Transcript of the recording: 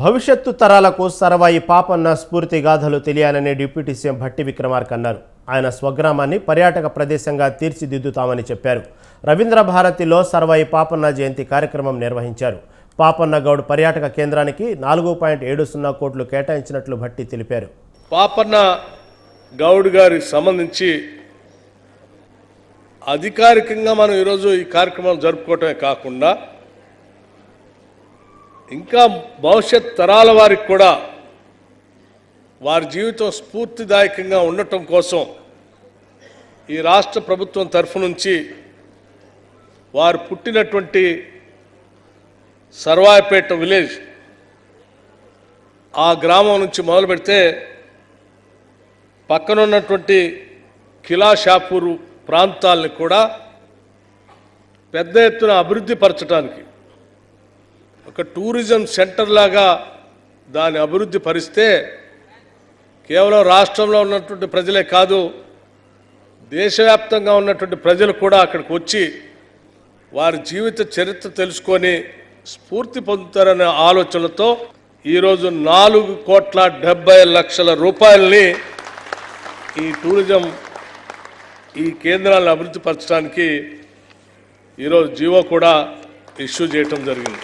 భవిష్యత్తు తరాలకు సరవాయి పాపన్న స్ఫూర్తి గాథలు తెలియాలని డిప్యూటీ సీఎం భట్టి విక్రమార్క అన్నారు. ఆయన స్వగ్రామాన్ని పర్యాటక ప్రదేశంగా తీర్చిదిద్దుతామని చెప్పారు. రవీంద్ర భారతిలో సరవాయి పాపన్న జయంతి కార్యక్రమం నిర్వహించారు. పాపన్న గౌడ్ పర్యాటక కేంద్రానికి నాలుగు పాయింట్ ఏడు సున్నా కోట్లు కేటాయించినట్లు భట్టి తెలిపారు. పాపన్న గౌడ్ గారికి సంబంధించి అధికారికంగా మనం ఈరోజు ఈ కార్యక్రమం జరుపుకోవటమే కాకుండా ఇంకా భవిష్యత్ తరాల వారికి కూడా వారి జీవితం స్ఫూర్తిదాయకంగా ఉండటం కోసం ఈ రాష్ట్ర ప్రభుత్వం తరఫు నుంచి వారు పుట్టినటువంటి సర్వాయపేట విలేజ్ ఆ గ్రామం నుంచి మొదలు పెడితే పక్కనున్నటువంటి కిలా షాపూరు కూడా పెద్ద ఎత్తున అభివృద్ధి పరచడానికి ఒక టూరిజం సెంటర్ లాగా దాన్ని అభివృద్ధి పరిస్తే కేవలం రాష్ట్రంలో ఉన్నటువంటి ప్రజలే కాదు దేశవ్యాప్తంగా ఉన్నటువంటి ప్రజలు కూడా అక్కడికి వచ్చి వారి జీవిత చరిత్ర తెలుసుకొని స్ఫూర్తి పొందుతారనే ఆలోచనతో ఈరోజు నాలుగు కోట్ల డెబ్బై లక్షల రూపాయల్ని ఈ టూరిజం ఈ కేంద్రాలను అభివృద్ధి పరచడానికి ఈరోజు జీవో కూడా ఇష్యూ చేయటం జరిగింది.